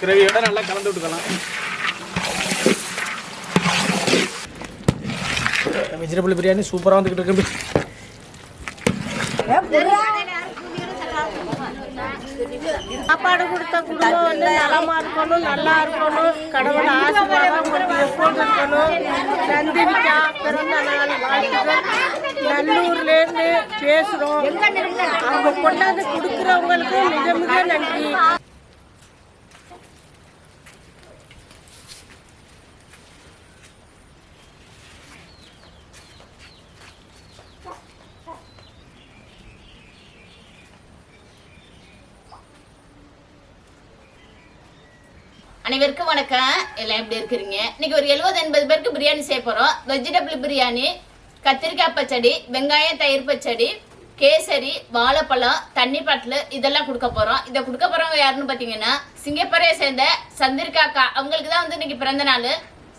கிரேவியோட நல்லா கலந்து விட்டுக்கலாம். வெஜிடபிள் பிரியாணி சூப்பராக வந்துக்கிட்டு இருக்கு சாப்பாடு கொடுத்த குடும்பம் வந்து நலமா இருக்கணும் நல்லா இருக்கணும். கடவுள் ஆசீர்வாதம் எப்போது இருக்கணும். நந்தினிக்கா பிறந்த நாள் வாழ்த்துக்கள். நல்லூர்லேருந்து பேசுகிறோம் அவங்க கொண்டாந்து கொடுக்குறவங்களுக்கு மிக மிக நன்றி. அனைவருக்கும் வணக்கம். எல்லாம் எப்படி இருக்கிறீங்க? இன்னைக்கு ஒரு எழுபது எண்பது பேருக்கு பிரியாணி செய்ய போறோம். வெஜிடபிள் பிரியாணி கத்திரிக்காய் பச்சடி வெங்காயம் தயிர் பச்சடி கேசரி வாழைப்பழம் தண்ணி பாட்டில் இதெல்லாம் கொடுக்க போறோம். இதை கொடுக்க போறவங்க யாருன்னு பாத்தீங்கன்னா சிங்கப்பூரையை சேர்ந்த சந்திரிகாக்கா அவங்களுக்கு தான் வந்து இன்னைக்கு பிறந்த நாள்.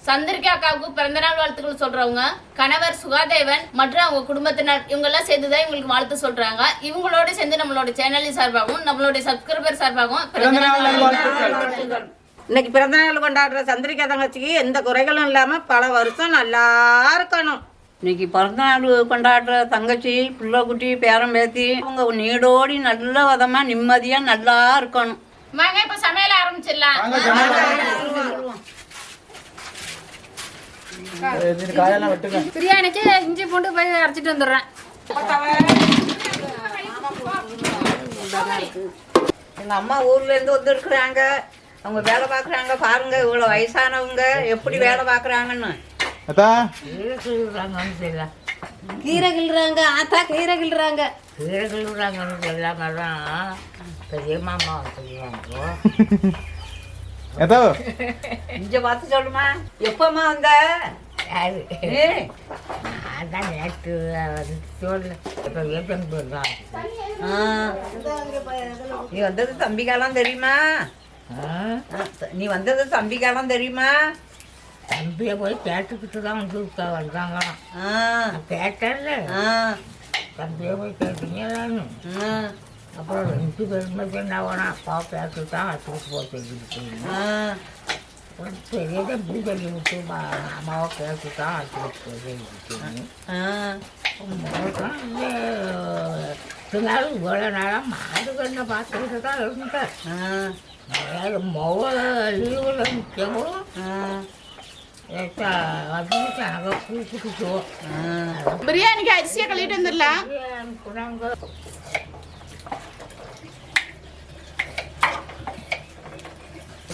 சந்திரிகாக்காவுக்கு பிறந்த நாள் வாழ்த்துக்கள் சொல்றவங்க. கணவர் சுகாதேவன் மற்றும் அவங்க குடும்பத்தினர் இவங்க எல்லாம் சேர்ந்துதான் இவங்களுக்கு வாழ்த்து சொல்றாங்க. இவங்களோட சேர்ந்து நம்மளோட சேனலின் சார்பாகவும் நம்மளுடைய சப்ஸ்கிரைபர் சார்பாகவும் பிறந்த நாள் வாழ்த்துக்கள். இன்னைக்கு பிறந்தநாள் கொண்டாடுற சந்திரிகா தங்கச்சிக்கு எந்த குறைகளும் இல்லாம பல வருஷம் நல்லா இருக்கணும். இன்னைக்கு பிறந்தநாள் கொண்டாடுற தங்கச்சி பிள்ளைக்குட்டி பேரன் பேத்தி அவங்க நீடோடி நல்ல விதமா நிம்மதியா நல்லா இருக்கணும். வாங்க இப்ப சமையல் ஆரம்பிச்சிடலாம். பிரியாணிக்கு இஞ்சி பூண்டு போய் அரைச்சிட்டு வந்துடுறேன். எங்க அம்மா ஊர்ல இருந்து வந்திருக்கிறாங்க. அவங்க வேலை பார்க்குறாங்க பாருங்க இவ்வளோ வயசானவங்க எப்படி வேலை பார்க்குறாங்கன்னு. அத்தா. கீரை கிள்றாங்க ஆத்தா கீரை கிள்றாங்க எத்தா இங்க பார்த்து சொல்லுமா. எப்பமா வந்த? ஏய், ஆ. நீ வந்தது தம்பிக்காலாம் தெரியுமா? நீ வந்தது தம்பிக்காலாம் தெரியுமா? தம்பியை போய் கேட்டுக்கிட்டு தான் வந்து வந்தாங்களாம். ஆ, தம்பியை போய் கேட்டீங்களான்னு அப்புறம் ரெண்டு பேருமே என்ன வேணா அப்பா கேட்டு தான் அழைச்சிட்டு போக சொல்லிட்டு ஆ. பெரிய தம்பி சொல்லி விட்டு அம்மாவை கேட்டு தான் போக சொல்லிட்டு ஆ. பின்னாலும் இவ்வளோ நாளாக மாடு கண்ணை பார்த்துக்கிட்டு தான் இருந்தேன். ஆ. பிரியாணிக்கு அரிசியை கழுவிட்டு வந்துடலாம்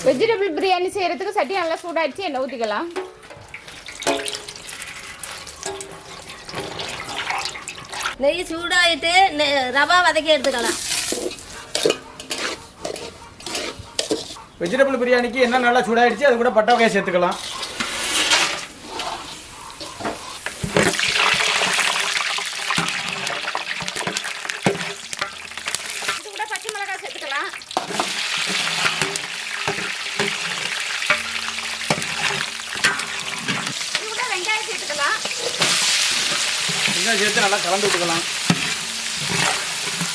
வெஜிடபிள் பிரியாணி செய்யறதுக்கு சட்டி நல்லா சூடாயிடுச்சு எண்ணெய் ஊற்றிக்கலாம் நெய் சூடாயிட்டு ரவா வதக்கி எடுத்துக்கலாம் வெஜிடபிள் பிரியாணிக்கு என்ன நல்லா சூடாயிடுச்சு அது கூட பட்டை வகையை சேர்த்துக்கலாம். வெங்காயம் சேர்த்து நல்லா கலந்து விட்டுக்கலாம்.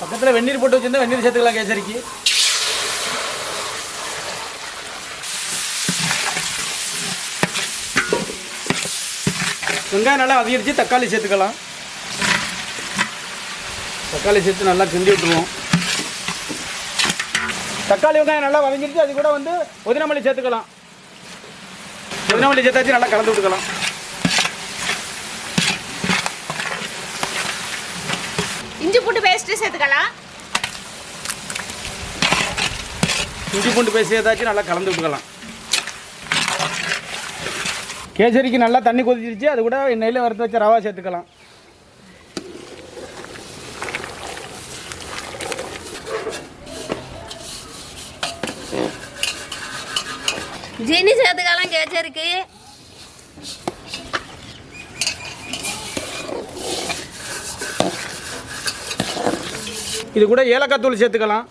பக்கத்தில் வெந்நீர் போட்டு வச்சிருந்தா வெந்நீர் சேர்த்துக்கலாம் கேசரிக்கு. வெங்காயம் நல்லா அதிகரித்து தக்காளி சேர்த்துக்கலாம். தக்காளி சேர்த்து நல்லா கிண்டி விட்டுருவோம். தக்காளி வெங்காயம் நல்லா வதங்கிடுச்சு அது கூட வந்து புதினமல்லி சேர்த்துக்கலாம். புதினமல்லி சேர்த்தாச்சு நல்லா கலந்து விட்டுக்கலாம். இஞ்சி பூண்டு பேஸ்ட்டு சேர்த்துக்கலாம். இஞ்சி பூண்டு பேசி ஏதாச்சும் நல்லா கலந்து விட்டுக்கலாம். கேசரிக்கு நல்லா தண்ணி கொதிச்சிருச்சு அது கூட நெய்யில் வறுத்து வச்ச ரவா சேர்த்துக்கலாம். ஜீனி சேர்த்துக்கலாம் கேச்சரிக்கு இது கூட ஏலக்காய் தூள் சேர்த்துக்கலாம்.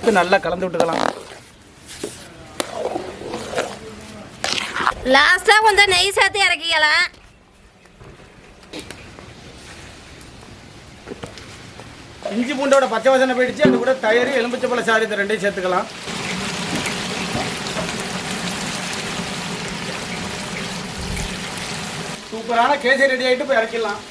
இது நல்லா கலந்து விட்டுக்கலாம். லாஸ்ட்டாக கொஞ்சம் நெய் சேர்த்து இறக்கிக்கலாம் இஞ்சி பூண்டோட பச்சை வசனை போயிடுச்சு. அது கூட தயிர் எலும்பிச்சப்பழ சாறு இந்த ரெண்டையும் சேர்த்துக்கலாம். சூப்பரான கேசரி ரெடி ஆகிட்டு போய் இறக்கிடலாம்.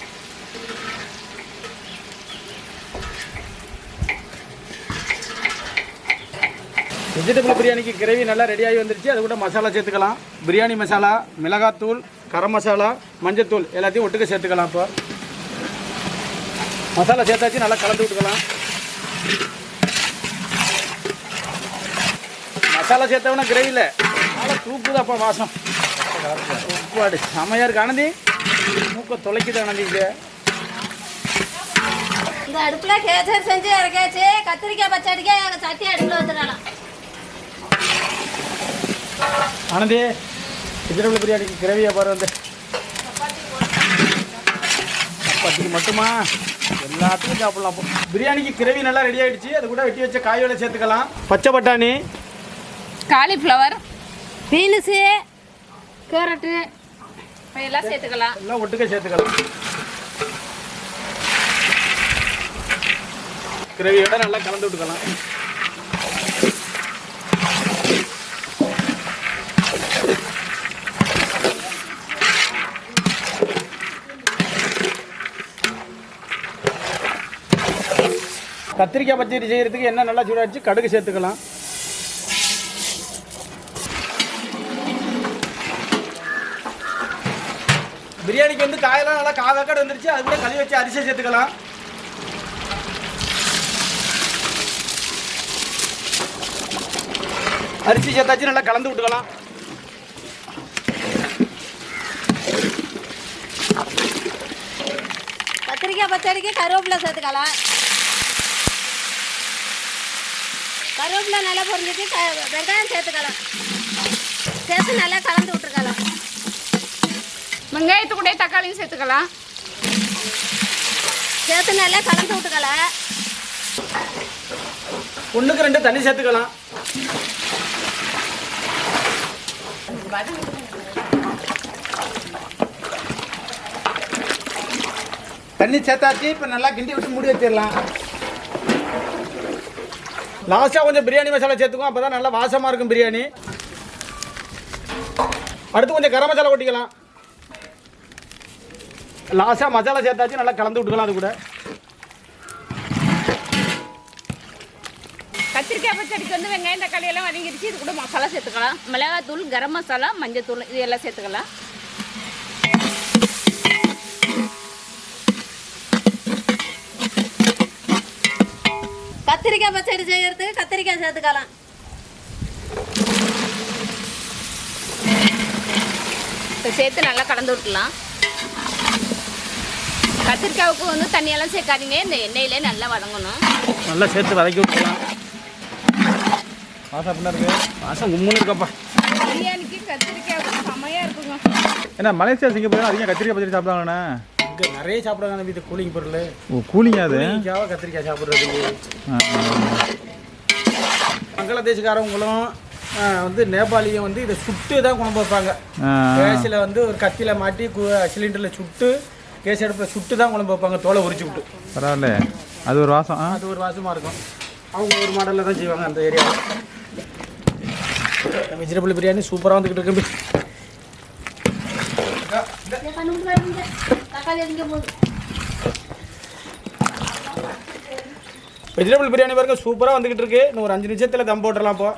வெஜிடபிள் பிரியாணிக்கு கிரேவி நல்லா ரெடி ஆகி வந்துருச்சு. அது கூட மசாலா சேர்த்துக்கலாம். பிரியாணி மசாலா மிளகாத்தூள் கரம் மசாலா மஞ்சத்தூள் எல்லாத்தையும் ஒட்டுக்க சேர்த்துக்கலாம் இப்போ. மசாலா சேர்த்தாச்சு நல்லா கலந்து விட்டுக்கலாம். மசாலா சேர்த்தவனா கிரேவியில் நல்லா தூக்குதாப்பா வாசம். உப்பாடு செமையாக இருக்கு. ஆனந்தி மூக்க தொலைக்குது ஆனந்தி இது இந்த அடுப்பில் கேச்சர் செஞ்சு இறக்காச்சு கத்திரிக்காய் பச்சடிக்கா எங்க சட்டி அடுப்பில் வந்துடலாம் ஆனந்தி வெஜிடபிள் பிரியாணிக்கு கிரேவியை பாரு வந்து. சப்பாத்திக்கு மட்டுமா? எல்லாத்துக்கும் சாப்பிடலாம். பிரியாணிக்கு கிரேவி நல்லா ரெடி ஆயிடுச்சு. அது கூட வெட்டி வச்ச காயோட சேர்த்துக்கலாம். பச்சை பட்டாணி. காலிஃப்ளவர் பீன்ஸு கேரட்டு எல்லாம் சேர்த்துக்கலாம். எல்லாம் ஒட்டுக்க சேர்த்துக்கலாம். கிரேவியோட நல்லா கலந்து விட்டுக்கலாம். கத்திரிக்காய் பச்சடி செய்கிறதுக்கு என்ன நல்லா சூடாச்சு கடுகு சேர்த்துக்கலாம். பிரியாணிக்கு வந்து காயெல்லாம் நல்லா காவேக்காடு வந்துருச்சு அது கூட கழுவி வச்சு அரிசி சேர்த்துக்கலாம். அரிசி சேர்த்தாச்சு நல்லா கலந்து விட்டுக்கலாம். கத்திரிக்காய் பச்சடிக்கு கருவேப்பிலை சேர்த்துக்கலாம். கருவேப்பிலை நல்லா பொரிஞ்சிட்டு க- வெங்காயம் சேர்த்துக்கலாம். சேர்த்து நல்லா கலந்து விட்டுருக்கலாம். வெங்காயத்து கூட தக்காளியும் சேர்த்துக்கலாம். சேர்த்து நல்லா கலந்து விட்டுக்கலாம். ஒன்றுக்கு ரெண்டு தண்ணி சேர்த்துக்கலாம். தண்ணி சேர்த்தாச்சு இப்போ நல்லா கிண்டி விட்டு மூடி வச்சிடலாம். லாஸ்ட்டாக கொஞ்சம் பிரியாணி மசாலா சேர்த்துக்கும் அப்போ தான் நல்லா வாசமாக இருக்கும் பிரியாணி. அடுத்து கொஞ்சம் கரம் மசாலா கொட்டிக்கலாம். லாஸ்ட்டாக மசாலா சேர்த்தாச்சு நல்லா கலந்து விட்டுக்கலாம் அது கூட. கத்திரிக்காய் பச்சடிக்கு வந்து வெங்காயம் தக்காளி எல்லாம் வதங்கிடுச்சு இது கூட மசாலா சேர்த்துக்கலாம். மிளகாய் தூள் கரம் மசாலா மஞ்சத்தூள் இது எல்லாம் சேர்த்துக்கலாம். கத்திரிக்காய் பச்சடி செய்யறதுக்கு கத்திரிக்காய் சேர்த்துக்கலாம். இப்போ சேர்த்து நல்லா கலந்து விட்டுலாம் கத்திரிக்காவுக்கு வந்து தண்ணியெல்லாம் சேர்க்காதீங்க. இந்த எண்ணெயிலே நல்லா வதங்கணும். நல்லா சேர்த்து வதக்கி விட்டுக்கலாம் வாசம் அப்படின்னா இருக்கு? வாசம் கும்முன்னு இருக்கப்பா. பிரியாணிக்கு கத்திரிக்காவுக்கு செமையாக இருக்குங்க. ஏன்னா மலேசியா சிங்கப்பூர் அதிகம் கத்திரிக்காய் பச்சடி சாப்பிடுவாங்கண்ணே. இங்கே நிறைய சாப்பிடுவாங்க இது கூலிங் பொருள். ஓ கூலிங்க அது? கூலிங்காக கத்திரிக்காய் சாப்பிட்றது பங்களாதேஷ்காரவங்களும் வந்து நேபாளியும் வந்து இதை சுட்டு தான் குழம்பு வைப்பாங்க கேஸில் வந்து ஒரு கத்தியில் மாட்டி சிலிண்டரில் சுட்டு கேஸ் அடுப்பில் சுட்டு தான் குழம்பு வைப்பாங்க தோலை உரிச்சு விட்டு. பரவாயில்ல. அது ஒரு வாசம் அது ஒரு வாசமாக இருக்கும். அவங்க ஒரு மாடலில் தான் செய்வாங்க அந்த ஏரியாவில் வெஜிடபிள் பிரியாணி சூப்பராக வந்துக்கிட்டு இருக்கு. வெஜிடபிள் பிரியாணி பாருங்க சூப்பராக வந்துக்கிட்டு இருக்கு. இன்னும் ஒரு அஞ்சு நிமிஷத்தில் தம் போட்டுடலாம் இப்போ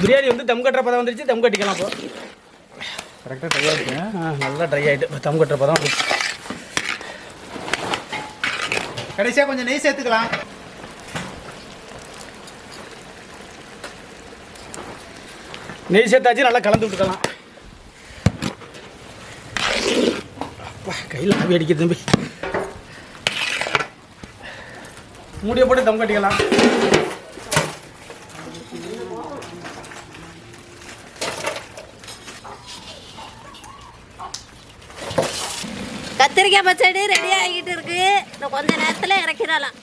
பிரியாணி வந்து தம் கட்டுற பதம் வந்துருச்சு தம் கட்டிக்கலாம் இப்போ கரெக்டாக சரியாக இருக்கு ஆ, நல்லா ட்ரை ஆகிட்டு இப்போ தம் கட்டுற பதம் வந்துருச்சு கடைசியாக கொஞ்சம் நெய் சேர்த்துக்கலாம். நெய் சேர்த்தாச்சு நல்லா கலந்து விட்டுக்கலாம். அப்பா, கையில் ஆவி அடிக்குது தம்பி. மூடியை போட்டு தம் கட்டிக்கலாம். கத்திரிக்காய் பச்சடி ரெடி ஆகிட்டு இருக்கு. இன்னும் கொஞ்ச நேரத்தில் இறக்கிடலாம்.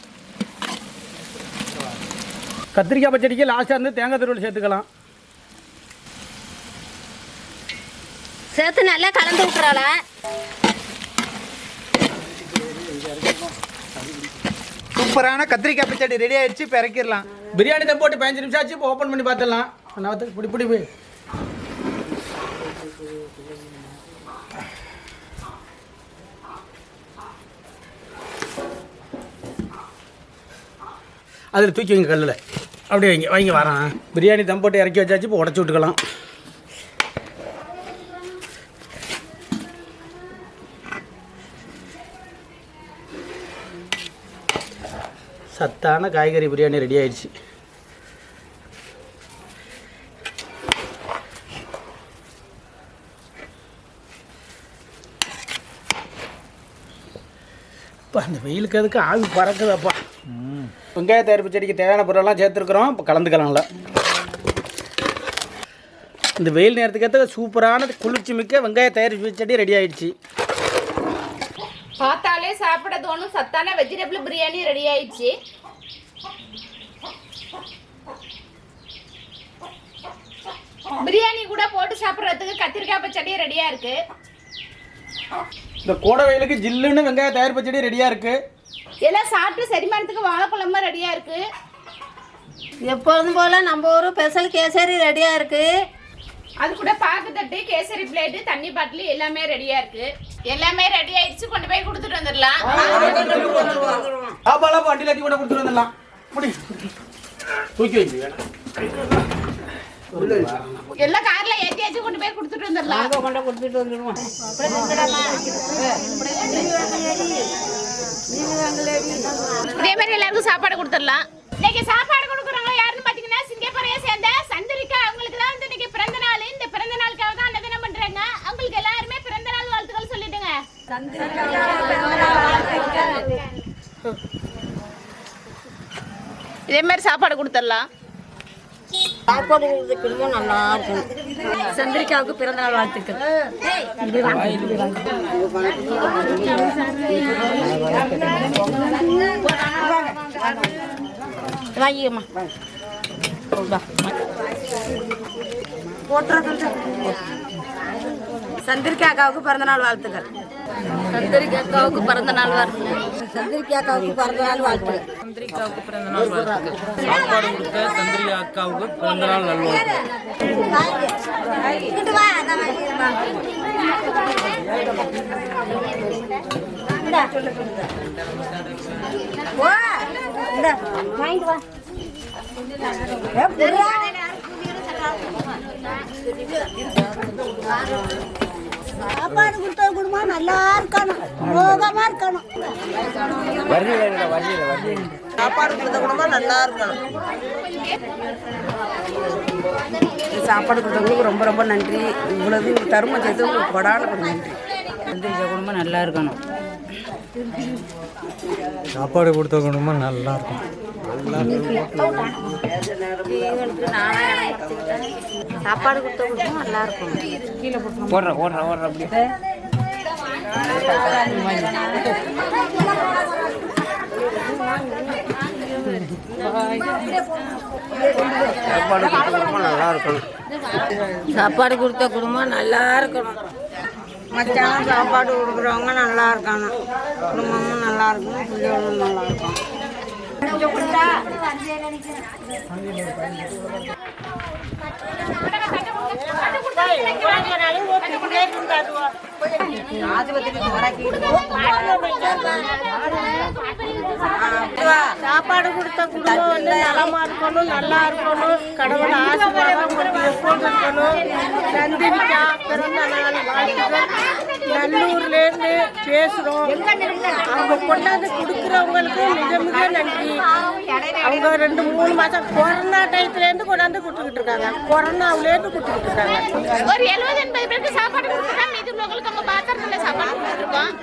கத்திரிக்காய் பச்சடிக்கு லாஸ்ட்டாக இருந்து தேங்காய் துருவல் சேர்த்துக்கலாம். சேர்த்து நல்லா கலந்து விட்டுறலாம் சூப்பரான கத்திரிக்காய் பச்சடி ரெடி ஆயிடுச்சு இப்போ இறக்கிடலாம். பிரியாணி தான் போட்டு பதினஞ்சு நிமிஷம் ஆச்சு இப்போ ஓப்பன் பண்ணி பார்த்துடலாம் நான் பிடி பிடி போய் அதில் தூக்கி வைங்க கல்லில். அப்படியே வைங்க வைங்க வரேன். பிரியாணி தம் போட்டு இறக்கி வச்சாச்சு இப்போ உடச்சி விட்டுக்கலாம். சத்தான காய்கறி பிரியாணி ரெடி ஆயிடுச்சு. அப்பா அந்த வெயிலுக்கு அதுக்கு ஆவி பறக்குதப்பா. வெங்காய தயாரிப்பு செடிக்கு தேவையான பொருளெல்லாம் சேர்த்துருக்குறோம். இப்போ கலந்துக்கலாம்ல இந்த வெயில் நேரத்துக்கு ஏற்ற சூப்பரான குளிர்ச்சி மிக்க வெங்காய தயாரிப்பு செடி ரெடி ஆயிடுச்சு. பார்த்தாலே சாப்பிட தோணும். சத்தான வெஜிடபிள் பிரியாணி ரெடி ஆயிடுச்சு. பிரியாணி கூட போட்டு சாப்பிட்றதுக்கு கத்திரிக்காய் பச்சடி ரெடியா இருக்கு. இந்த கோடை வெயிலுக்கு ஜில்லுன்னு வெங்காய தயாரிப்பு செடி ரெடியாக இருக்குது எல்லாம் சாப்பிட்டு செரிமானத்துக்கு வாழைப்பழமா ரெடியா இருக்கு. எப்பொழுதும் போல நம்ம ஊர் ஸ்பெஷல் கேசரி ரெடியாக இருக்குது அது கூட பாக்கு தட்டு கேசரி பிளேட்டு தண்ணி பாட்டில் எல்லாமே ரெடியா இருக்கு. எல்லாமே ரெடி ஆயிடுச்சு. கொண்டு போய் கொடுத்துட்டு வந்துடலாம். சாப்பாடெல்லாம் வண்டியில் ஏற்றி கூட கொடுத்துட்டு வந்துடலாம். முடி. தூக்கி வைங்க எல்லாம் கார்ல ஏத்தியாச்சு கொண்டு போய் கொடுத்துட்டு வந்துடலாம். கொண்டு கொடுத்துட்டு வந்துடுவோம். இதே மாதிரி எல்லாருக்கும் சாப்பாடு கொடுத்துடலாம். இன்னைக்கு சாப்பாடு கொடுக்குறவங்க யாருன்னு பாத்தீங்கன்னா சிங்கப்பறையை சேர்ந்த சந்திரிகா அவங்களுக்கு தான் வந்து இன்னைக்கு பிறந்த நாள் இந்த பிறந்த நாளுக்காக தான் அன்னதானம் பண்றாங்க அவங்களுக்கு எல்லாருமே பிறந்த நாள் வாழ்த்துக்கள் சொல்லிடுங்க இதே மாதிரி சாப்பாடு கொடுத்துடலாம். சாப்பாடு கொடுத்துக்கணுமோ நல்லா இருக்கும். சந்திரிகாவுக்கு பிறந்த நாள் வாழ்த்துக்கள். வாங்கிக்கம்மா. சந்திரிகாக்காவுக்கு பிறந்த நாள் வாழ்த்துக்கள் சந்திரிகாக்காவுக்கு பிறந்த நாள் வாழ்த்துக்கள். சந்திரிகாக்காவுக்கு பிறந்த நாள் வாழ்த்துக்கள். சாப்பாடு கொடுத்த சந்திரிகா அக்காவுக்கு பிறந்தநாள் நல்வாழ்த்து சாப்பாடு கொடுத்த குடும்பம் நல்லா இருக்கணும். யோகமா இருக்கணும். சாப்பாடு கொடுத்த குடும்பம் நல்லா இருக்கணும். சாப்பாடு கொடுத்தவங்களுக்கு ரொம்ப ரொம்ப நன்றி. இவ்வளவு தருமம் செய்து உங்களுக்கு கொடான நன்றி. சந்திரிக்கா குடும்பம் நல்லா இருக்கணும். சாப்பாடு கொடுத்த குடும்பம் நல்லா இருக்கும் சாப்பாடு கொடுத்த குடும்பம் நல்லா இருக்கணும் ஓடுற ஓடுற ஓடுற அப்படி. சாப்பாடு கொடுத்த குடும்பம் நல்லா இருக்கணும் சாப்பாடு கொடுத்த குடும்பம் நல்லா இருக்கணும் மச்சான் சாப்பாடு கொடுக்குறவங்க நல்லா இருக்கணும் குடும்பமும் நல்லா இருக்கணும் பிள்ளைகளும் நல்லா இருக்கும் சாப்பாடு கொடுத்த குடும்பம் வந்து நலமா இருக்கணும் நல்லா இருக்கணும். கடவுள் ஆசீர்வாதம் உங்களுக்கு எப்போது இருக்கணும். நந்தினிக்கா பிறந்த நாள் வாழ்த்துக்கள். நல்லூர்லேருந்து பேசுகிறோம் அவங்க கொண்டாந்து கொடுக்குறவங்களுக்கு மிக மிக நன்றி. அவங்க ரெண்டு மூணு மாதம் கொரோனா டயத்துல கொண்டாந்து கொடுத்துக்கிட்டு இருக்காங்க. கொரோனாவிலேருந்து கொடுத்துக்கிட்டு இருக்காங்க. ஒரு எழுபது எண்பது பேருக்கு சாப்பாடு கொடுத்துட்டா மீதி உள்ளவங்களுக்கு அவங்க பாத்திரத்துல சாப்பாடு கொடுத்துருக்கோம்.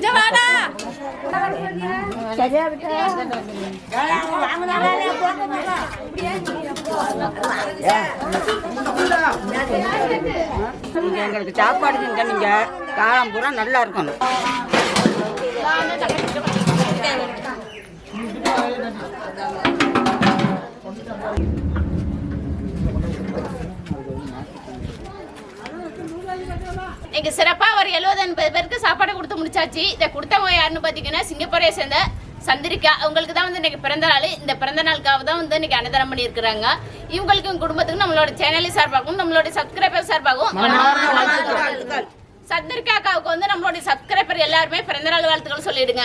இங்க வாடா நீங்க எங்களுக்கு சாப்பாடு செஞ்சா நீங்க காலம் பூரா நல்லா இருக்கணும். இங்க சிறப்பா ஒரு எழுபது எண்பது பேருக்கு சாப்பாடு கொடுத்து முடிச்சாச்சு. இதை கொடுத்தவங்க யாருன்னு பாத்தீங்கன்னா சிங்கப்பூரை சேர்ந்த சந்திரிகா. அவங்களுக்கு தான் வந்து இன்னைக்கு பிறந்த நாள். இந்த பிறந்த நாளுக்காக தான் வந்து இன்னைக்கு அன்னதானம் பண்ணியிருக்கிறாங்க. இவங்களுக்கு இவங்க குடும்பத்துக்கு நம்மளோட சேனல் சார்பாகவும் நம்மளோட சப்ஸ்கிரைபர் சார்பாகவும் சந்திரிகாக்காவுக்கு வந்து நம்மளுடைய சப்ஸ்கிரைபர் எல்லாருமே பிறந்த நாள் வாழ்த்துக்கள் சொல்லிடுங்க.